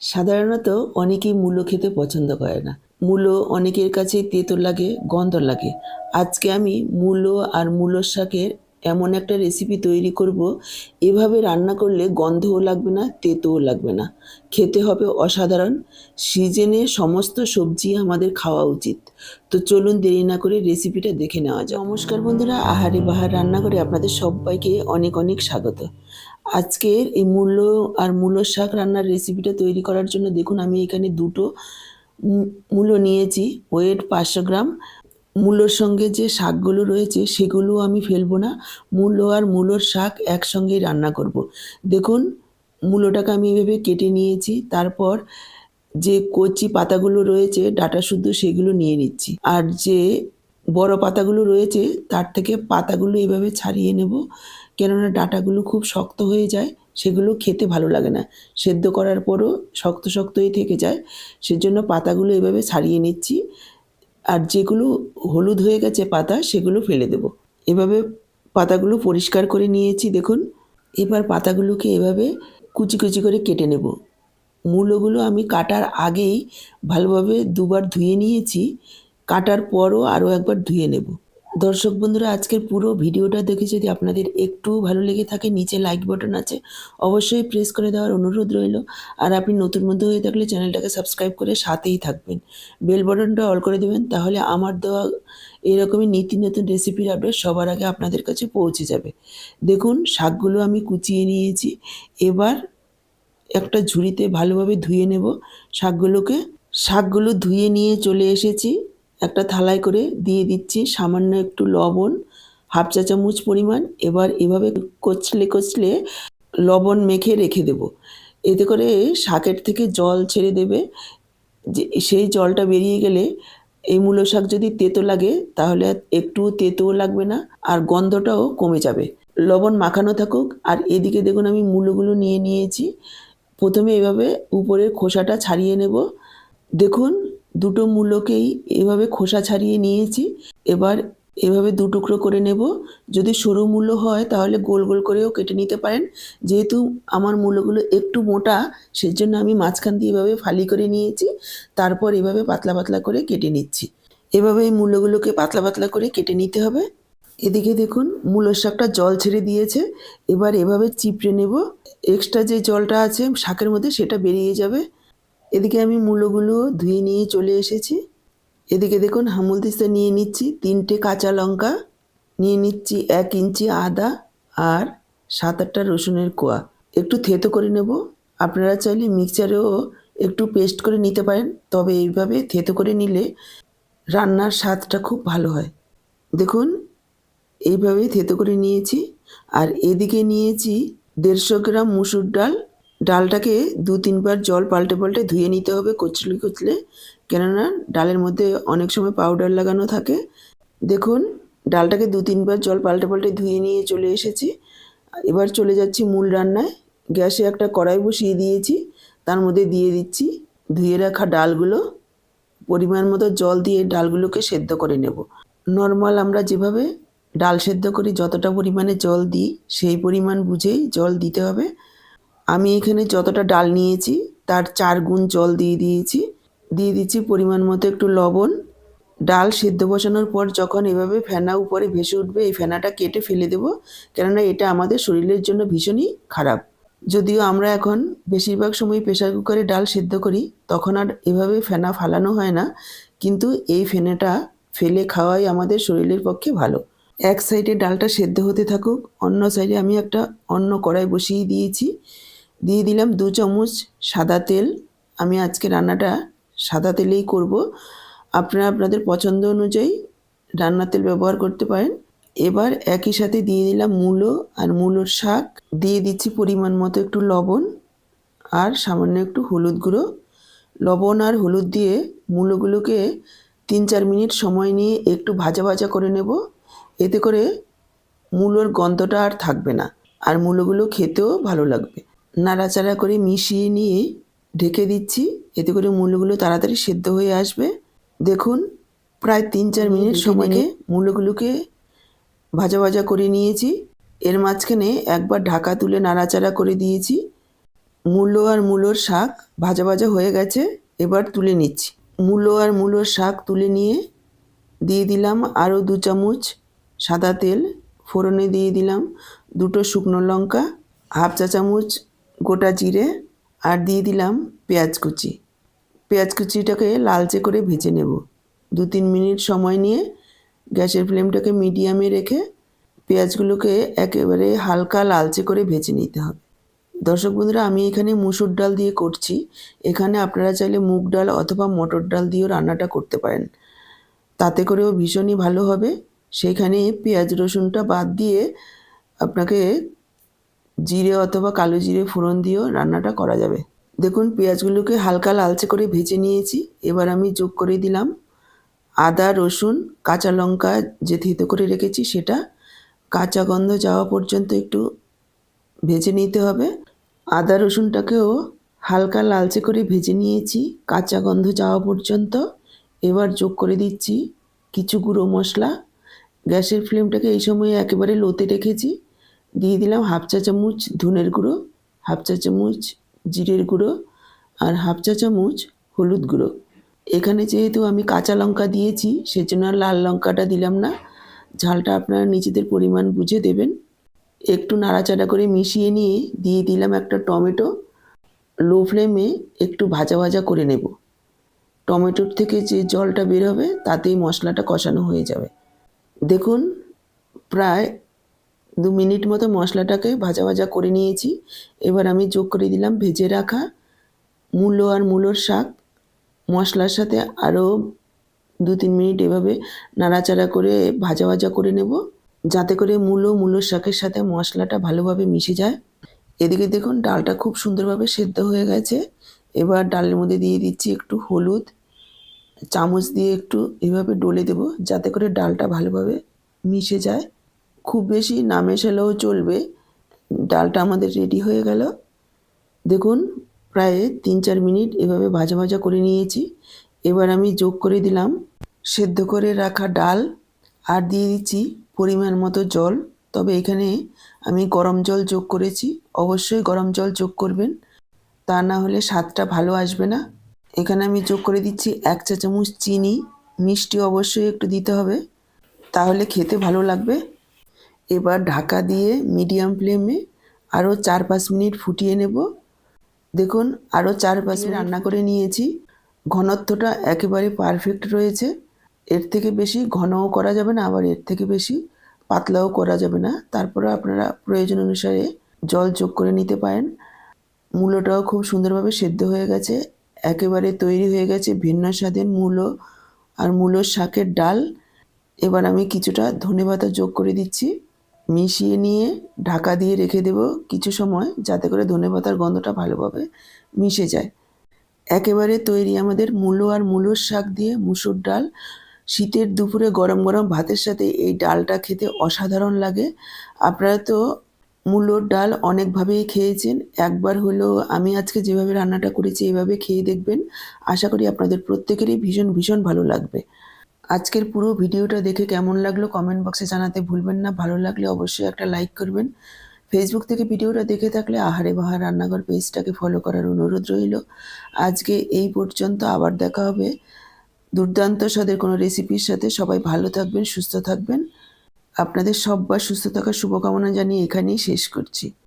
সাধারণত অনেকেই মূলো খেতে পছন্দ করে না। মূলো অনেকের কাছে তেতো লাগে, গন্ধ লাগে। আজকে আমি মূলো আর মূলোর শাকের এমন একটা রেসিপি তৈরি করব। এভাবে রান্না করলে গন্ধও লাগবে না, তেতোও লাগবে না। খেতে হবে অসাধারণ। সিজনে সমস্ত সবজি আমাদের খাওয়া উচিত। তো চলুন দেরি না করে রেসিপিটা দেখে নেওয়া যায় নমস্কার বন্ধুরা, আহারে বাহার রান্না করে আপনাদের সবাইকে অনেক অনেক স্বাগত। আজকের এই মূল্য আর মূলোর শাক রান্নার রেসিপিটা তৈরি করার জন্য দেখুন, আমি এখানে দুটো মূলো নিয়েছি। ওয়েট পাঁচশো গ্রাম। মূলোর সঙ্গে যে শাকগুলো রয়েছে, সেগুলো আমি ফেলব না। মূলো আর মূলোর শাক একসঙ্গেই রান্না করব। দেখুন মূলোটাকে আমি এভাবে কেটে নিয়েছি। তারপর যে কচি পাতাগুলো রয়েছে, ডাটা শুদ্ধ সেগুলো নিয়ে নিচ্ছি। আর যে বড় পাতাগুলো রয়েছে, তার থেকে পাতাগুলো এভাবে ছাড়িয়ে নেব। কেননা ডাটাগুলো খুব শক্ত হয়ে যায়, সেগুলো খেতে ভালো লাগে না। সেদ্ধ করার পরও শক্ত শক্তই থেকে যায়। সেজন্য পাতাগুলো এভাবে ছাড়িয়ে নিচ্ছি আর যেগুলো হলুদ হয়ে গেছে পাতা, সেগুলো ফেলে দেব। এভাবে পাতাগুলো পরিষ্কার করে নিয়েছি, দেখুন। এবার পাতাগুলোকে এভাবে কুচি কুচি করে কেটে নেব। মূলোগুলো আমি কাটার আগেই ভালোভাবে দুবার ধুয়ে নিয়েছি, কাটার পরও আরও একবার ধুয়ে নেব। দর্শক বন্ধুরা, আজকের পুরো ভিডিওটা দেখে যদি আপনাদের একটু ভালো লেগে থাকে, নিচে লাইক বাটন আছে, অবশ্যই প্রেস করে দেওয়ার অনুরোধ রইল। আর আপনি নতুন মধ্যে হয়ে থাকলে চ্যানেলটাকে সাবস্ক্রাইব করে সাথেই থাকবেন। বেল বাটনটা অল করে দেবেন, তাহলে আমার দেওয়া এরকমই নিত্য নতুন রেসিপির আপডেট সবার আগে আপনাদের কাছে পৌঁছে যাবে। দেখুন, শাকগুলো আমি কুচিয়ে নিয়েছি। এবার একটা ঝুড়িতে ভালোভাবে ধুয়ে নেব। শাকগুলোকে, শাকগুলো ধুয়ে নিয়ে চলে এসেছি। একটা থালায় করে দিয়ে দিচ্ছি সামান্য একটু লবণ, হাফ চা চামচ পরিমাণ। এবার এভাবে কচলে কচলে লবণ মেখে রেখে দেব। এতে করে শাকের থেকে জল ছেড়ে দেবে। যে সেই জলটা বেরিয়ে গেলে এই মূলো শাক যদি তেতো লাগে, তাহলে একটু তেতোও লাগবে না আর গন্ধটাও কমে যাবে। লবণ মাখানো থাকুক। আর এদিকে দেখুন আমি মূলোগুলো নিয়ে নিয়েছি। প্রথমে এভাবে উপরের খোসাটা ছাড়িয়ে নেব। দেখুন দুটো মূলোকেই এভাবে খোসা ছাড়িয়ে নিয়েছি। এবার এভাবে দু টুকরো করে নেব। যদি সরু মূল্য হয়, তাহলে গোল গোল করেও কেটে নিতে পারেন। যেহেতু আমার মূলোগুলো একটু মোটা, সেজন্য আমি মাঝখান দিয়ে এভাবে ফালি করে নিয়েছি। তারপর এভাবে পাতলা পাতলা করে কেটে নিচ্ছি। এভাবে এই মূলোগুলোকে পাতলা পাতলা করে কেটে নিতে হবে। এদিকে দেখুন, মূলোর শাকটা জল ছেড়ে দিয়েছে। এবার এভাবে চিপড়ে নেব। এক্সট্রা যে জলটা আছে, শাকের মধ্যে সেটা বেরিয়ে যাবে। এদিকে আমি মূলোগুলো ধুয়ে নিয়ে চলে এসেছি। এদিকে দেখুন, হামুল দিস্তা নিয়ে নিচ্ছি তিনটে কাঁচা লঙ্কা, নিয়ে নিচ্ছি এক ইঞ্চি আদা আর সাত আটটা রসুনের কোয়া। একটু থেতো করে নেব। আপনারা চাইলে মিক্সচারেও একটু পেস্ট করে নিতে পারেন, তবে এইভাবে থেতো করে নিলে রান্নার স্বাদটা খুব ভালো হয়। দেখুন, এইভাবে থেতো করে নিয়েছি। আর এদিকে নিয়েছি দেড়শো গ্রাম মুসুর ডাল ডালটাকে দু তিনবার জল পাল্টে পাল্টে ধুয়ে নিতে হবে কচলে কচলে। কেননা ডালের মধ্যে অনেক সময় পাউডার লাগানো থাকে। দেখুন, ডালটাকে দু তিনবার জল পাল্টে পাল্টে ধুয়ে নিয়ে চলে এসেছি। এবার চলে যাচ্ছি মূল রান্নায়। গ্যাসে একটা কড়াই বসিয়ে দিয়েছি, তার মধ্যে দিয়ে দিচ্ছি ধুয়ে রাখা ডালগুলো। পরিমাণ মতো জল দিয়ে ডালগুলোকে সেদ্ধ করে নেব। নর্মাল আমরা যেভাবে ডাল সেদ্ধ করি, যতটা পরিমাণে জল দিই, সেই পরিমাণ বুঝেই জল দিতে হবে। আমি এখানে যতটা ডাল নিয়েছি, তার চার গুণ জল দিয়ে দিয়েছি। দিয়ে দিচ্ছি পরিমাণ মতো একটু লবণ। ডাল সেদ্ধ বসানোর পর যখন এভাবে ফেনা উপরে ভেসে উঠবে, এই ফেনাটা কেটে ফেলে দেব। কেননা এটা আমাদের শরীরের জন্য ভীষণই খারাপ। যদিও আমরা এখন বেশিরভাগ সময় প্রেশার কুকারে ডাল সেদ্ধ করি, তখন আর এভাবে ফেনা ফালানো হয় না। কিন্তু এই ফেনাটা ফেলে খাওয়াই আমাদের শরীরের পক্ষে ভালো। এক সাইডে ডালটা সেদ্ধ হতে থাকুক, অন্য সাইডে আমি একটা অন্য কড়াই বসিয়ে দিয়েছি। দিয়ে দিলাম দু চামচ সাদা তেল। আমি আজকে রান্নাটা সাদা তেলেই করব। আপনারা আপনাদের পছন্দ অনুযায়ী রান্নার তেল ব্যবহার করতে পারেন। এবার একই সাথে দিয়ে দিলাম মূলো আর মূলোর শাক। দিয়ে দিচ্ছি পরিমাণ মতো একটু লবণ আর সামান্য একটু হলুদ গুঁড়ো। লবণ আর হলুদ দিয়ে মূলোগুলোকে তিন চার মিনিট সময় নিয়ে একটু ভাজা ভাজা করে নেব। এতে করে মূলোর গন্ধটা আর থাকবে না। আর মূলোগুলো খেতেও ভালো লাগবে। নাড়াচাড়া করে মিশিয়ে নিয়ে ঢেকে দিচ্ছি। এতে করে মূলোগুলো তাড়াতাড়ি সেদ্ধ হয়ে আসবে। দেখুন প্রায় তিন চার মিনিট সময় নিয়ে মূলোগুলোকে ভাজা ভাজা করে নিয়েছি। এর মাঝখানে একবার ঢাকা তুলে নাড়াচাড়া করে দিয়েছি। মূলো আর মূলোর শাক ভাজা ভাজা হয়ে গেছে এবার তুলে নিচ্ছি। মূলো আর মূলোর শাক তুলে নিয়ে দিয়ে দিলাম আরও দু চামচ সাদা তেল। ফোড়নে দিয়ে দিলাম দুটো শুকনো লঙ্কা হাফ চা চামচ গোটা জিরে আর দিয়ে দিলাম পেঁয়াজ কুচি। পেঁয়াজ কুচিটাকে লালচে করে ভেজে নেব। দু তিন মিনিট সময় নিয়ে গ্যাসের ফ্লেমটাকে মিডিয়ামে রেখে পেঁয়াজগুলোকে একেবারে হালকা লালচে করে ভেজে নিতে হবে। দর্শক বন্ধুরা, আমি এখানে মুসুর ডাল দিয়ে করছি। এখানে আপনারা চাইলে মুগ ডাল অথবা মটর ডাল দিয়েও রান্নাটা করতে পারেন। তাতে করেও ভীষণই ভালো হবে। সেখানে পেঁয়াজ রসুনটা বাদ দিয়ে আপনাকে জিরে অথবা কালো জিরে ফোড়ন দিয়েও রান্নাটা করা যাবে। দেখুন, পেঁয়াজগুলোকে হালকা লালচে করে ভেজে নিয়েছি। এবার আমি যোগ করে দিলাম আদা, রসুন, কাঁচা লঙ্কা যে থেতো করে রেখেছি সেটা। কাঁচা গন্ধ যাওয়া পর্যন্ত একটু ভেজে নিতে হবে। আদা, রসুনটাকেও হালকা লালচে করে ভেজে নিয়েছি, কাঁচা গন্ধ যাওয়া পর্যন্ত। এবার যোগ করে দিচ্ছি কিছু গুঁড়ো মশলা। গ্যাসের ফ্লেমটাকে এই সময় একেবারে লোতে রেখেছি। দিয়ে দিলাম হাফ চা চামচ ধনের গুঁড়ো, হাফ চা চামচ জিরের গুঁড়ো আর হাফ চা চামচ হলুদ গুঁড়ো। এখানে যেহেতু আমি কাঁচা লঙ্কা দিয়েছি, সেজন্য আর লাল লঙ্কাটা দিলাম না। ঝালটা আপনারা নিজেদের পরিমাণ বুঝে দেবেন। একটু নাড়াচাড়া করে মিশিয়ে নিয়ে দিয়ে দিলাম একটা টমেটো। লো ফ্লেমে একটু ভাজা ভাজা করে নেব। টমেটোর থেকে যে জলটা বের হবে, তাতেই মশলাটা কষানো হয়ে যাবে। দেখুন, প্রায় দু মিনিট মতো মশলাটাকে ভাজা ভাজা করে নিয়েছি। এবার আমি যোগ করে দিলাম ভেজে রাখা মূলো আর মূলোর শাক। মশলার সাথে আরও দু তিন মিনিট এভাবে নাড়াচাড়া করে ভাজা ভাজা করে নেব। যাতে করে মূলো, মূলোর শাকের সাথে মশলাটা ভালোভাবে মিশে যায়। এদিকে দেখুন ডালটা খুব সুন্দরভাবে সেদ্ধ হয়ে গেছে। এবার ডালের মধ্যে দিয়ে দিচ্ছি একটু হলুদ। চামচ দিয়ে একটু এভাবে ডলে দেব যাতে করে ডালটা ভালোভাবে মিশে যায়। খুব বেশি না মেশালেও চলবে। ডালটা আমাদের রেডি হয়ে গেল। দেখুন, প্রায় তিন চার মিনিট এভাবে ভাজা ভাজা করে নিয়েছি। এবার আমি যোগ করে দিলাম সেদ্ধ করে রাখা ডাল আর দিয়ে দিচ্ছি পরিমাণ মতো জল। তবে এখানে আমি গরম জল যোগ করেছি। অবশ্যই গরম জল যোগ করবেন। তা না হলে স্বাদটা ভালো আসবে না। এখানে আমি যোগ করে দিচ্ছি এক চা চামচ চিনি। মিষ্টি অবশ্যই একটু দিতে হবে। তাহলে খেতে ভালো লাগবে। এবার ঢাকা দিয়ে মিডিয়াম ফ্লেমে আরও চার পাঁচ মিনিট ফুটিয়ে নেব। দেখুন আরও চার পাঁচ মিনিট রান্না করে নিয়েছি। ঘনত্বটা একেবারে পারফেক্ট রয়েছে। এর থেকে বেশি ঘনও করা যাবে না আবার এর থেকে বেশি পাতলাও করা যাবে না। তারপরে আপনারা প্রয়োজন অনুসারে জল যোগ করে নিতে পারেন। মূলোটাও খুব সুন্দরভাবে সেদ্ধ হয়ে গেছে। একেবারে তৈরি হয়ে গেছে ভিন্ন স্বাদের মূলো আর মূলোর শাকের ডাল। এবার আমি কিছুটা ধনেপাতা যোগ করে দিচ্ছি। মিশিয়ে নিয়ে ঢাকা দিয়ে রেখে দেব কিছু সময় যাতে করে ধনেপাতার গন্ধটা ভালোভাবে মিশে যায়। একেবারে তৈরি আমাদের মূলো আর মূলোর শাক দিয়ে মুসুর ডাল। শীতের দুপুরে গরম গরম ভাতের সাথে এই ডালটা খেতে অসাধারণ লাগে। আপনারা তো মূলোর ডাল অনেকভাবেই খেয়েছেন। একবার হলেও আমি আজকে যেভাবে রান্নাটা করেছি এইভাবে খেয়ে দেখবেন। আশা করি আপনাদের প্রত্যেকেরই ভীষণ ভীষণ ভালো লাগবে। আজকের পুরো ভিডিওটা দেখে কেমন লাগল কমেন্ট বক্সে জানাতে ভুলবেন না। ভালো লাগলে অবশ্যই একটা লাইক করবেন। ফেসবুক থেকে ভিডিওটা দেখে থাকলে আহারে বাহার রান্নাঘর পেজটাকে ফলো করার অনুরোধ রইল। আজকে এই পর্যন্ত আবার দেখা হবে দুর্দান্ত স্বাদের কোনো রেসিপির সাথে। সবাই ভালো থাকবেন, সুস্থ থাকবেন। আপনাদের সব্বার সুস্থ থাকার শুভকামনা জানিয়ে এখানেই শেষ করছি।